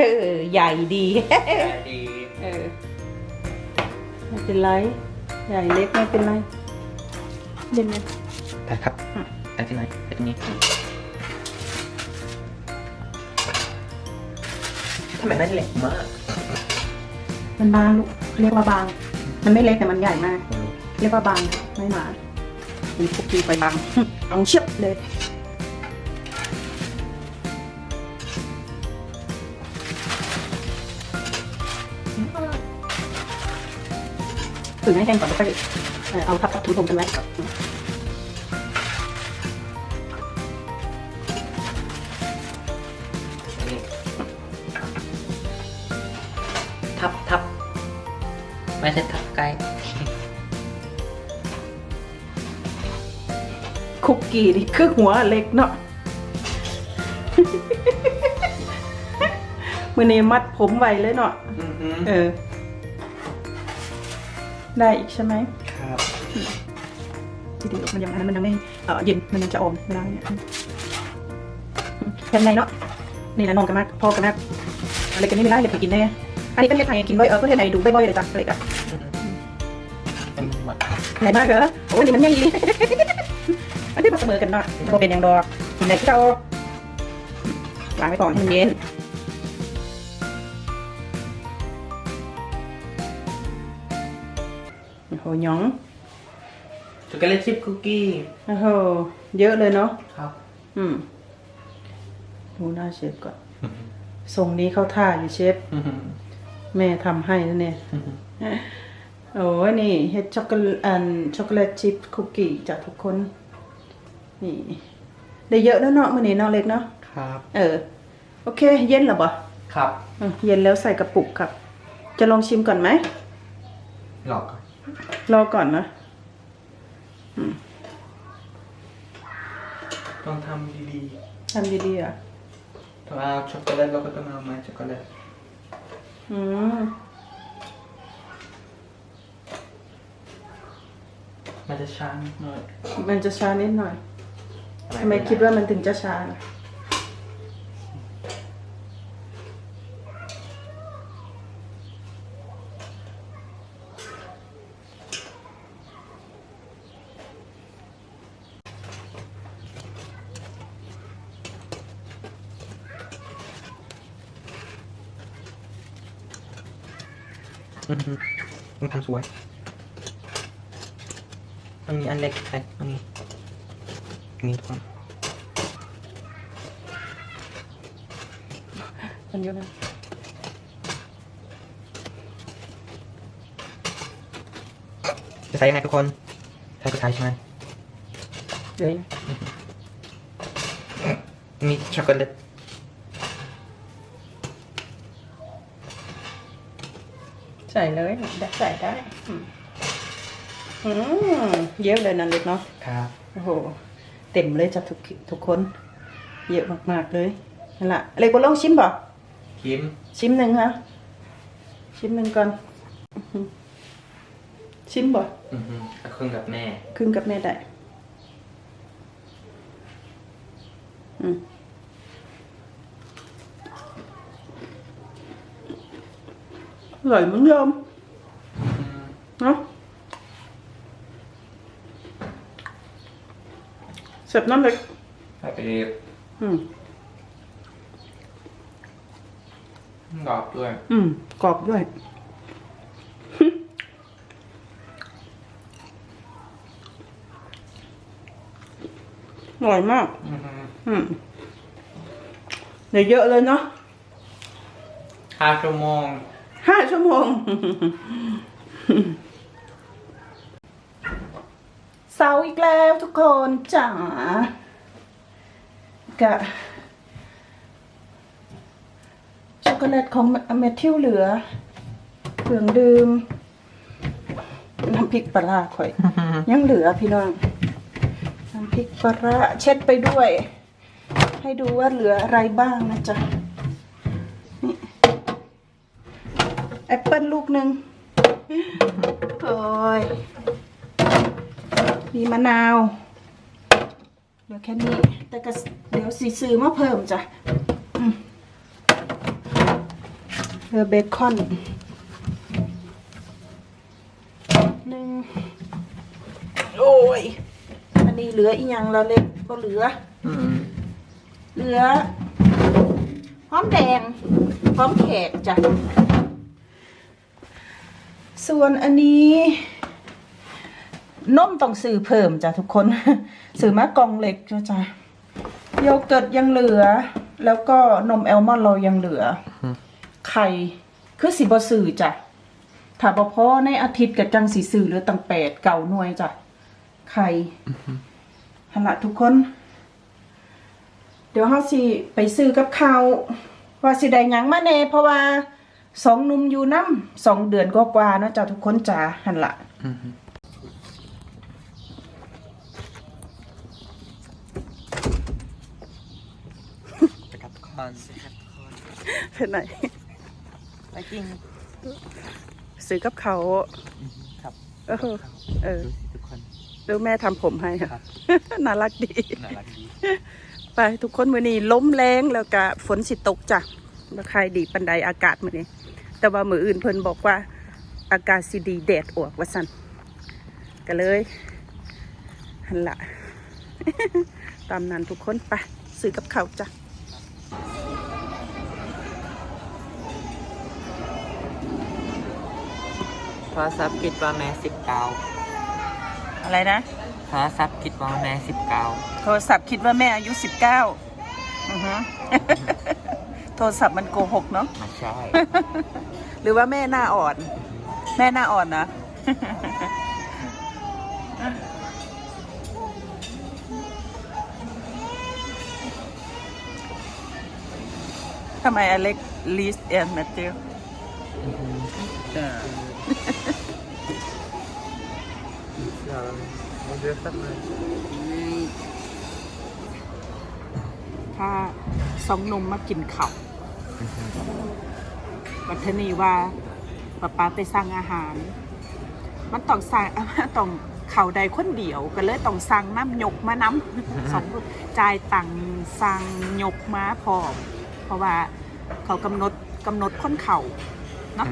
เออใหญ่ดีแต่ดีเออไม่เป็นไรใหญ่เล็กไม่เป็นไรเล่นเลยแต่ครับแต่ที่ไหนแต่ตรงนี้ทำไมไม่เล็กมาก มันบางลูกเรียกว่าบาง มันไม่เล็กแต่มันใหญ่มาก เรียกว่าบางไม่หนาเป็นคุกกี้ไปบางเอาเชียบเลย ถึงให้แห้งก่อนแล้วค่อยเอ่อเอาทับทับถุงๆกันไว้นี่ทับทับไม่ใช่ทับไกลคุกกี้นี่คือหัวเล็กเนาะมือนี้มัดผมไว้เลยเนาะเออ ได้อีกใช่ไหมครับทีเดียวมันยังอันนั้นมันยังไม่เออเย็นมันยังจะออมเวลาเนี่ยอืมแค่ไหนเนาะนี่นะนองกันมากพอกันมากอะไรกันนี่ไม่ได้เลยไปกินได้อันนี้เป็นเฮ็ดไทยกินบ่อยเออเพื่อนไหนดูบ่อยๆเลยจ้ะอะไรกันเป็นหมดไหนมากเหรอโอ้ยนี่มันยังอีอันนี้มาเสมอกันเนาะบ่เป็นอย่างดอกกินไหนที่เราวางไว้ก่อนให้มันเย็น อ้โหหยองช็อกโกแลตชิพคุกกี้โอ้โหเยอะเลยเนาะครับ อืมดูหน้าเชฟก่อนทรงนี้เข้าท่าอยู่เชฟแม่ทำให้นั่นเนี่ยโอ้ยนี่เฮ็ดช็อกโกแลตอันช็อกโกแลตชิพคุกกี้จากทุกคน นี่ ได้เยอะแล้วเนาะมื้อนี้เนาะเล็กเนาะครับ เออ โอเค เย็นเหรอบ่ครับอืมเย็นแล้วใส่กระปุกครับ จะลองชิมก่อนไหมหลอกก่อน รอก่อนนะต้องทำดีทำดีๆอะๆถ้าเอาช็อกโกแลตเราก็ต้องเอาไม้ช็อกโกแลตอืมมันจะช้านิดหน่อยมันจะช้านิดหน่อยทำไมคิดว่ามันถึงจะช้าล่ะ วย มันมีอันเล็กเล็กอันนี้อันนี้ทุกคนมันเยอะนะจะใส่ยังไงทุกคนใส่กระชายใช่ไหมเดี๋ยวมีช็อกโกแลต ใส่เลยได้ใส่ได้อืมอืมเยอะเลยนั่นเล็กเนาะครับโอ้โหเต็มเลยจากทุกทุกคน เยอะมากๆเลยนั่นแหละเล็กบอลลองชิมบ่คิมชิมหนึ่งฮะชิมหนึ่งก่อนอื้อหือชิมบ่อือฮึครึ่งกับแม่ครึ่งกับแม่ได้อืมอร่อยเหมือนเดิมเนาะเสร็จน้ำเล็ก ใส่ไป เรียบอืมกรอบด้วยอืมกรอบด้วย อร่อยมากอือฮึอืมเดี๋ยวเยอะเลยเนาะห้าชั่วโมงห้า ชั่วโมง เสาอีกแล้วทุกคนจ๋ากะช็อกโกแลตของเมทิวเหลือเครื่องดื่มน้ำพริกปลาข่อย ยังเหลือพี่น้องน้ำพริกปลาเช็ดไปด้วย ให้ดูว่าเหลืออะไรบ้างนะจ๊ะ แอปเปิลลูกหนึ่งโอ้ยมีมะนาวเหลือแค่นี้ แต่ก็เดี๋ยวสีซื้อมาเพิ่มจ้ะอืมเหลือเบคอนหนึ่งโอ้ย อันนี้เหลืออีกอย่างละเล็กก็เหลืออืมเหลือหอมแดงหอมแขกจ้ะ ส่วนอันนี้นมต้องซื้อเพิ่มจ้ะทุกคน ซื้อมากองเล็กจ้ะจ้ะโยเกิร์ตยังเหลือ แล้วก็นมแอลมอนด์เรายังเหลือ ไข่คือสิบสื่อจ้ะถ้าบ่พ่อในอาทิตย์กับจังสีสื่อเหลือตั้งแปดเก่าหน่วยจ้ะไข่หันละทุกคน เดี๋ยวเฮาสิไปซื้อกับเขาว่าสิได้ยังมาแน่เพราะว่า สองหนุ่มอยู่น้ำสองเดือนก็กว่าๆเนาะจ้ะทุกคนจ้าหันละไปกับทุกคนสิครับทุกคนเป็นไหนไปจริงซื้อกับเขาวครับเออเออดูสิทุกคนดูแม่ทำผมให้ครัค่ะบน่ารักดีน่ารักดีไปทุกคนมื้อนี้ล้มแรงแล้วก็ฝนสิตกจ้ะบ่ใครดีปันใดอากาศมื้อนี้ แต่ว่ามื้ออื่นเพิ่นบอกว่า อากาศสิดีแดดออกว่าซั่นก็เลยหันละตามนั้นทุกคนไปซื้อกับข้าวจ้ะโทรศัพท์คิดว่าแม่สิบเก้าอะไรนะ โทรศัพท์คิดว่าแม่สิบเก้าโทรศัพท์คิดว่าแม่อายุสิบเก้าโทรศัพท์มันโกหกเนาะ ไม่ใช่ หรือว่าแม่หน้าอ่อน แม่หน้าอ่อนนะ ทำไมอเล็กลิสแอนแมทธิว Ja. Ja, dan moet je echt mee. ถ้าสองหนมมากินข้าว วัฒนีว่าป้าป้าไปสั่งอาหาร มันต้องสั่งต้องเข่าใดคนเดียวก็เลยต้องสั่งน้ำยกมาน้ำสองคนจ่ายตังค์สั่งยกมาพร้อมเพราะว่าเขากำหนดกำหนดคนเข่าเนาะ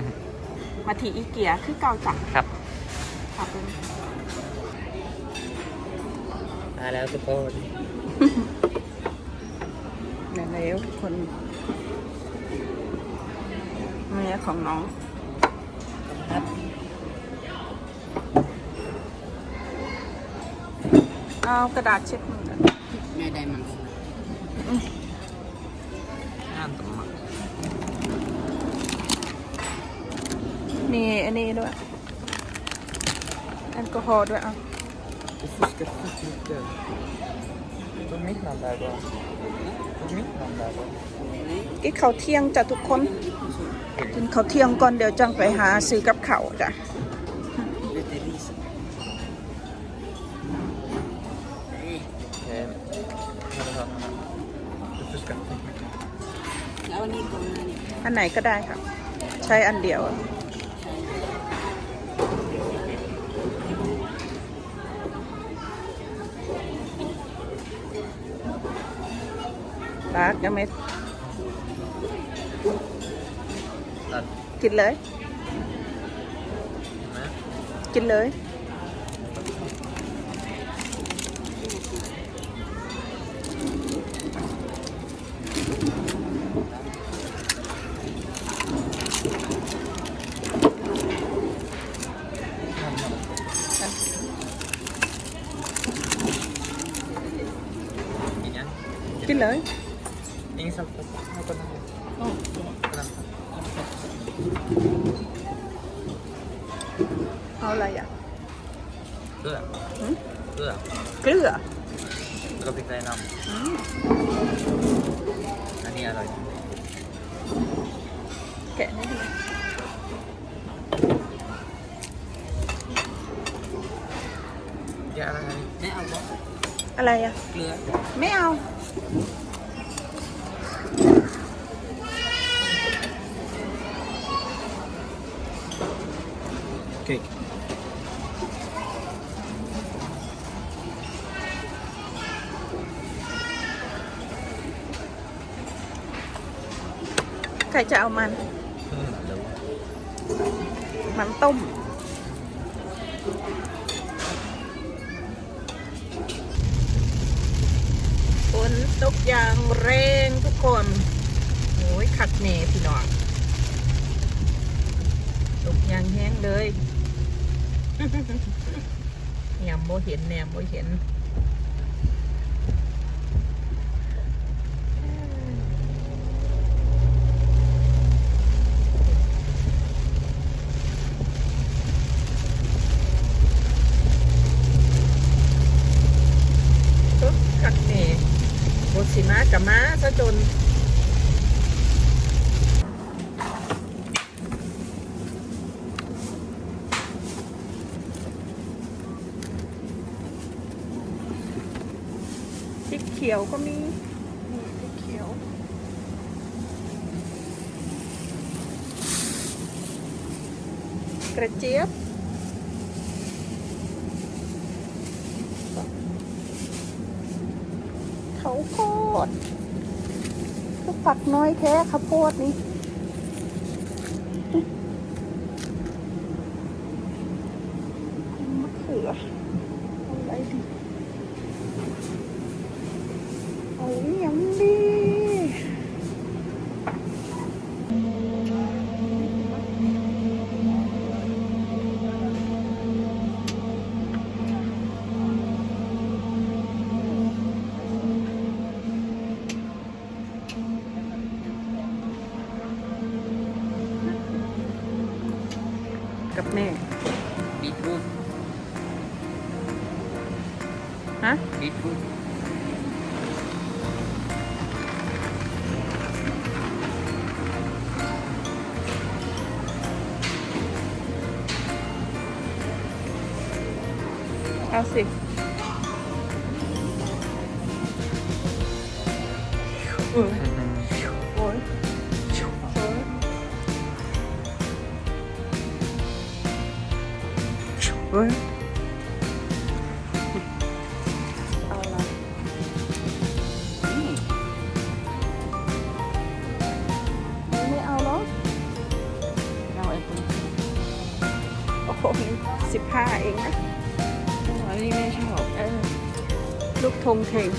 มาที่อีเกียคือเก่าจังครับครับมาแล้วทุกคนนั่นแล้วคน แม่ของน้องครับเอากระดาษเช็ดมือกันแม่ได้มันห้ามตกมามีอันนี้ด้วยแอลกอฮอล์ด้วยอะ ตรงนี้นำได้ป่ะตรงนี้นำได้ป่ะกินข้าวเที่ยงจ้ะทุกคนกินข้าวเที่ยงก่อนเดี๋ยวจังไปหาซื้อกับข้าวจ้ะเบเตอรี่ส Okej. Jag ska แล้วอันนี้ตรงนี้เนี่ยอันไหนก็ได้ค่ะ ใช้อันเดียว ปากยังไม่ตัดกินเลยนะกินเลย อีกยัง กินเลย อิงสักให้คนนั้นคนนั้น เอาอะไรอะ เกลือ หืม เกลือ เกลือ แล้วก็พริกไทยน อืมำอันนี้อร่อย แกะให้ดู แกะอะ ไรแม่เอาบ่อะไรอะ เกลือไม่เอา Kijk. ใครจะเอามัน Mm. มันต้ม ฝนตกอย่างแรงทุกคนโอ้ยขัดเหน่พี่น้องตกยางแห้งเลยแหนมโบเห็นแหนมโบเห็น ตุ๊ดขัดแหน่บสิมา กับมาซะจนพริกเขียวก็มีนี่พริกเขียว กระเจี๊ยบ เขาวโพดฝักน้อยแท้ข้าวโพดนี่ ฮะ ลูกธงเทง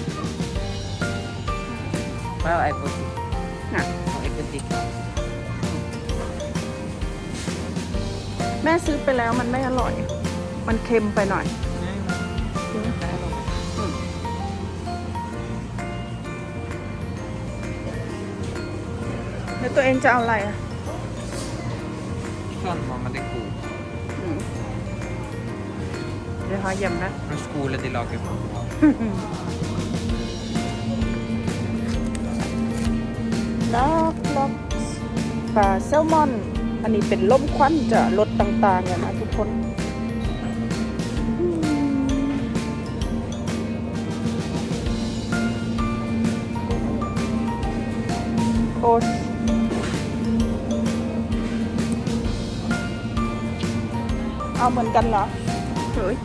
Well, I put it. น่ะ I put it. แม่ซื้อไปแล้วมันไม่อร่อย มันเค็มไปหน่อย แล้วตัวเองจะเอาอะไรอะ Sånn må man det god. อืมเดี๋ยวหอยำนะ Från skolan de lager på. ล็อกล็อกปลาแซลมอน อันนี้เป็นล่มควันจะรสต่างๆอะนะทุกคนโอ้ยเอาเหมือนกันเหรอเฮ้ย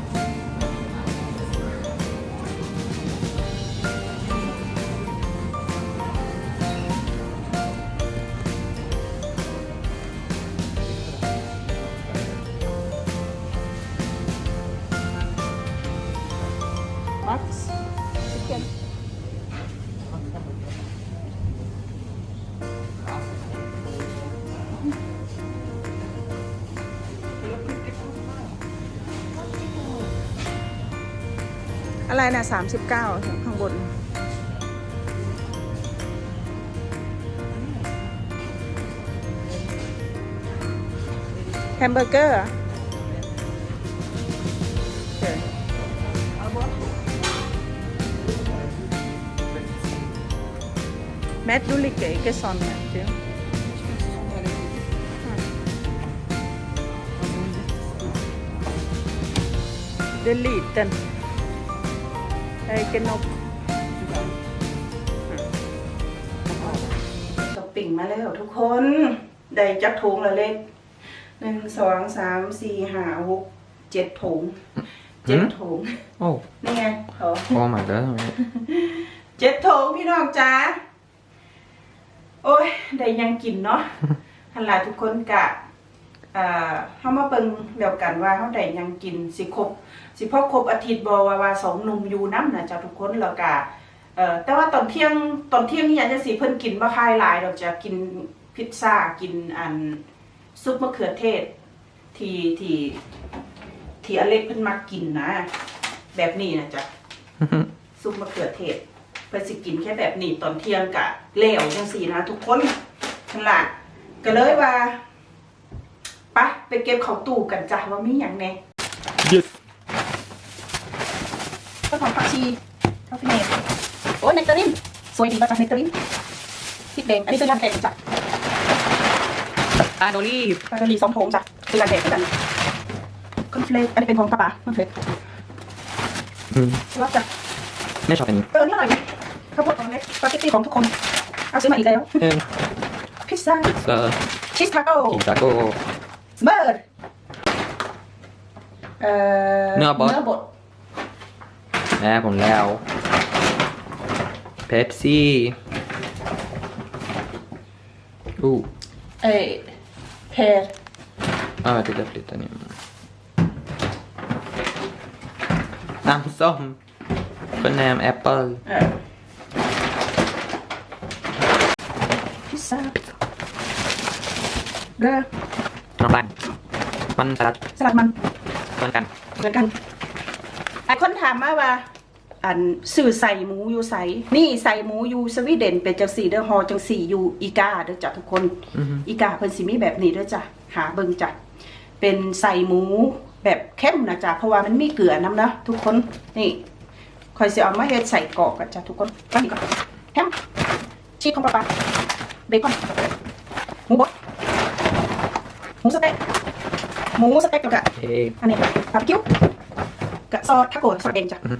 อะไรนะสามสิบเก้าข้างบน แฮมเบอร์เกอร์แมดดูลิเกกซอนเนี่ยเจ้า delete den. Ikke nok. ช้อปปิ้งมาแล้วทุกคน ได้จักถุงละเล็กหนึ่งสองสามสี่ห้าหกเจ็ดถุงเจ็ดถุง Oh, นี่ไงเขา oh my god. เจ็ดถุงพี่น้องจ้าโอ้ย ได้ยังกินเนาะ ฮันลาทุกคนกะอ่า เฮามาเบิ่งแล้วกันว่าเฮาได้หยังกินสิครบสิพอครบอาทิตย์บ่ว่าว่าสองหนุ่มอยู่นำน่ะจ้ะทุกคนแล้วก็เอ่อแต่ว่าตอนเที่ยงตอนเที่ยงนี่ยังจะสิเพิ่นกินบ่คายหลายดอกจะกินพิซซ่ากินอันซุปมะเขือเทศ ที่ที่ที่อเล็กเพิ่นมักกินนะ แบบนี้นะจ๊ะซุปมะเขือเทศเพิ่นสิกินแค่แบบนี้ตอนเที่ยงกะแล้วจังซี่นะทุกคนนั่นล่ะก็เลยว่าไปะไปเก็บเข้าตู้กันจ้ะว่ามีหยังแหน่ Yes ต้นหอมผักชีคาเฟเนตโอ้ยเนกเตอรินสวยดีป่ะจ๊ะเนกเตอรินพริกแดงอันนี้ซื้อร้านแดงจ้ะตาโดลี่ปลาเกาหลีสองถุงจ้ะซื้อร้านแดงเหมือนกันคอนเฟลกอันนี้เป็นของป้าป๋าคอนเฟลกอืมรับจ้ะไม่ชอบอันนี้เออนี่อร่อยไหมข้าวโพดของเล็กสปาเกตตี้ของทุกคนเอาซื้อมาอีกแล้วเออพิซซ่าเออชีสทาโก้กินตาโก้ เบิร์ดเอ่อเนื้อบดเนื้อบดแม่ผมแล้ว เพปซี่อู้เอ้ยเพรอ่าติดแล้วติดตัวนี้น้ำส้มเป็นแนมแอปเปิลเอ่อ พิซซ่าเรือน้ำมันมันสลัดสลัดมันเหมือนกันเหมือนกันไอคนถามมาว่า อันสื่อใส่หมูอยู่ใส่นี่ใส่หมูอยู่สวีเดนเป็นจังสี่เด้อฮอจังสี่อยู่อีกาเด้อจ้ะทุกคน อือฮึอีกาเพิ่นสิมีแบบนี้เด้อจ้ะหาเบิ่งจ้ะเป็นใส่หมูแบบเข้มนะจ้ะเพราะว่ามันมีเกลือน้ำนะทุกคนนี่คอยสิเอามาเฮ็ดใส่กรอกกันจ้ะทุกคนก็นี่ก่อนแฮมชีสของปลาปลาเบคอนหมูบด หมูสเต็กหมูสเต็กแล้วก็โอเคอันนี้บาร์บีคิวกับซอสทาโกะซอสแดงจ้ะ อือฮึ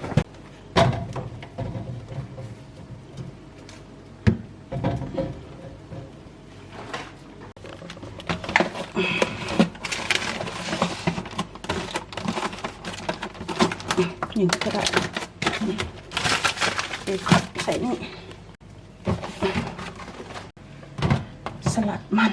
นี่ก็ได้นี่เดี๋ยวใส่นี่ สลัดมัน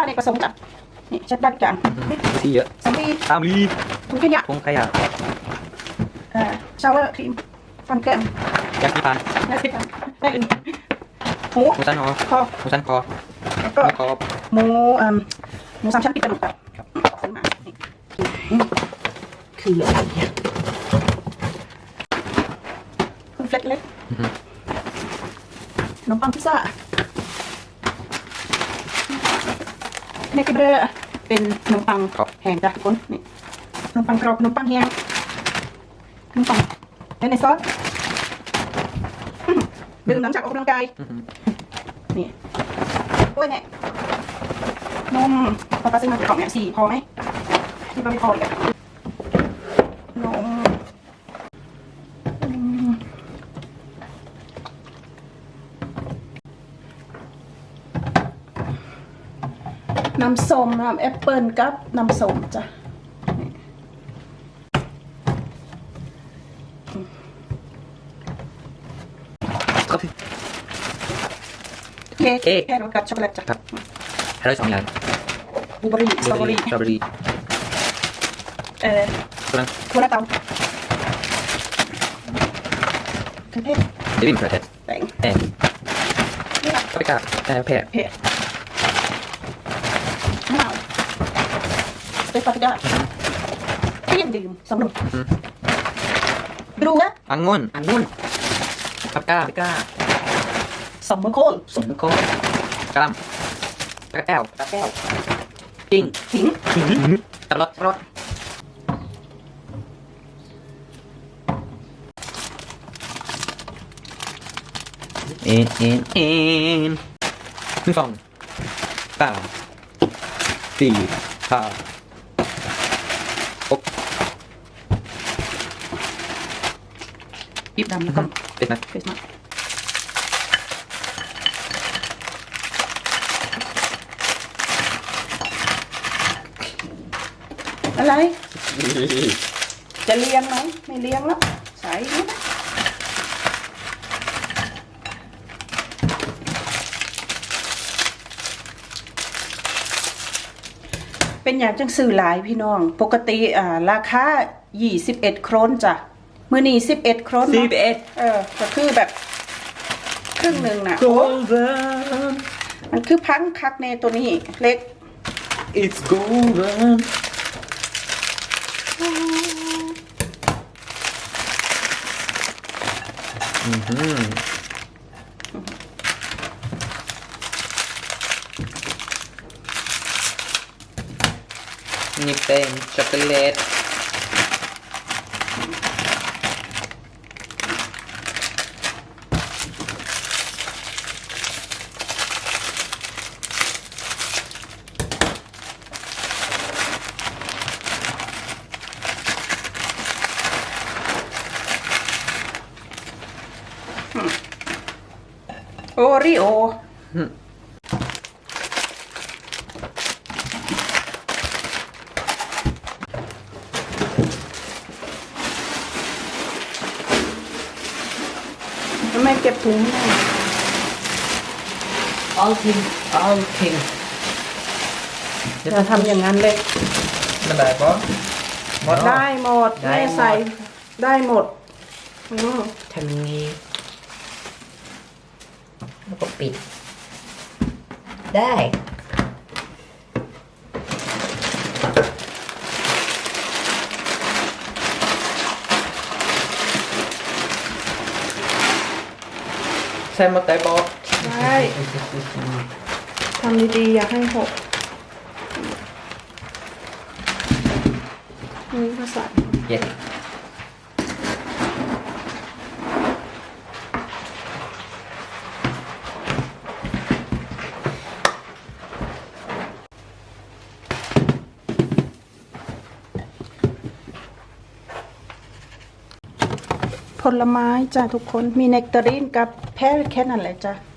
ผ้าในผสมจ้ะนี่เช็ดด้านกลางที่เยอะสำลีตามรีถุงขยะคงขยะเอ่อชาวเวอร์ครีมฟันแก้มยาสีฟันได้สิครับได้อื่นหมูหมูสันคอคอหมูสันคอแล้วก็ไม่คอหมูเอ่มหมูสามชั้นปิดกระดูกครับซื้อมานี่อืมคืออะไรเนี่ยคุณเฟล็กเล็กอือฮึขนมปังพิซซ่า เนกเบอร์เป็นขนมปังแห้งจ้ะทุกคนนี่ขนมปังกรอบขนมปังแห้งขนมปังและในซอสอื้อดื่มหลังจากออกกำลังกายอือฮึนี่โอ้ยเนี่ยนมปลาปลาซื้อมาของเนี่ยสี่พอไหมนี่ก็ไม่พออีกอะนมอืม น้ำส้มน้ำแอปเปิลกับน้ำส้มจ้ะครับเค้กเค้กแค่รสกับช็อกโกแลตจ้ะครับให้ได้สองอย่างบลูเบอร์รี่สตรอเบอร์รี่สตรอเบอรี่เอ่อตัวนั้นถั่วละเตาเครื่องเทศเดวินเผื่อเทสแต่งแอนนี่ละก็ไปกล้าแต่แพ้เผ็ดมะนาว เป็นปาปริก้าเที่ยงดื่มสำนุกดูนะอังงุ่นอังงุ่นกับกล้าไปกล้าสมมโคนสมโก้กล้ามกระแก้วกระแก้วจริงสิงตลอดตลอดเอ็นเอ็นเอ็นหนึ่งสองสามสี่ห้า หกปี๊บดำแล้วก็เป็นนะเฟสมาอะไร จะเลี้ยงไหมไม่เลี้ยงแล้วใส่นี่นะเป็นอย่างจังสื่อหลายพี่น้อง ปกติอ่าราคา21 โครนจ้ะ มือนี้11โครนสิเนาะบเอ็ดเออก็คือแบบ ครึ่งหนึ่งน่ะโกลเด้นมันคือพังคักในตัวนี้เล็ก it's golden อือหือนี่เป็นช็อกโกแลต โอริโอ ทำไมเก็บถุงไม่ได้ all pink all pink อย่าทำอย่างนั้นเลยมันได้ปะหมดได้หมดได้แม่หมดใส่ได้หมดอืมทำอย่างนี้ แล้วก็ปิด ได้ ใส่หมดได้ปะ ได้ทำดีๆ อย่าให้หกนี่ก็ใส่เย็นผลไม้จ้ะทุกคนมีเนกตารีนกับแพรแค่นั้นแหละจ้ะโอเค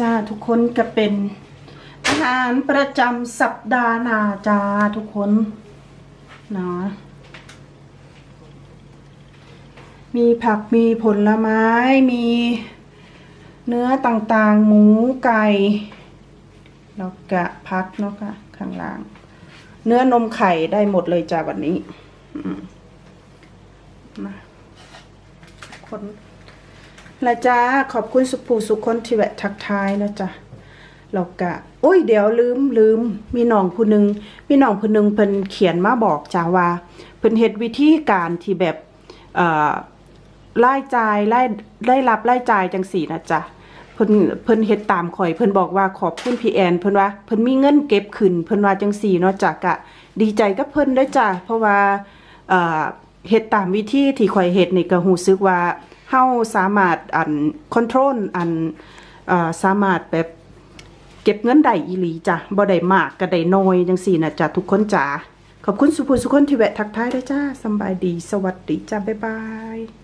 จ้าทุกคนก็เป็น อาหารประจำสัปดาห์นาจ้าทุกคนเนาะมีผักมีผลไม้ มีเนื้อต่างๆ หมูไก่แล้วก็พักเนาะค่ะข้างล่าง เนื้อนมไข่ได้หมดเลยจ้าวันนี้อืมมาคน ละจ้าขอบคุณสุภูสุคนที่แวะทักทายนะจ๊ะเรากะโอ้ยเดี๋ยวลืมลืม มีน้องผู้หนึ่งมีน้องผู้หนึ่งเพิ่นเขียนมาบอกจ้าว่าเพิ่นเฮ็ดวิธีการที่แบบเอ่อรายจ่ายรายได้รับรายจ่ายจังสี่นะจ๊ะเพิ่นเพิ่นเฮ็ดตามข่อยเพิ่นบอกว่าขอบคุณพี่แอนเพิ่นว่าเพิ่นมีเงินเก็บขึ้นเพิ่นว่าจังสี่เนาะจ้ะกะดีใจกับเพิ่นด้วยจ้ะเพราะว่าเอ่อเฮ็ดตามวิธีที่ข่อยเฮ็ดนี่ก็รู้สึกว่า เฮาสามารถอันคอนโทรลอันสามารถแบบเก็บเงินได้อีหลีจ้ะบ่ได้มากก็ได้น้อยจังสี่นะจ้ะทุกคนจ้าขอบคุณสุภูสุคนที่แวะทักทายด้วยจ้าสบายดี สวัสดีจ้าบ๊ายบาย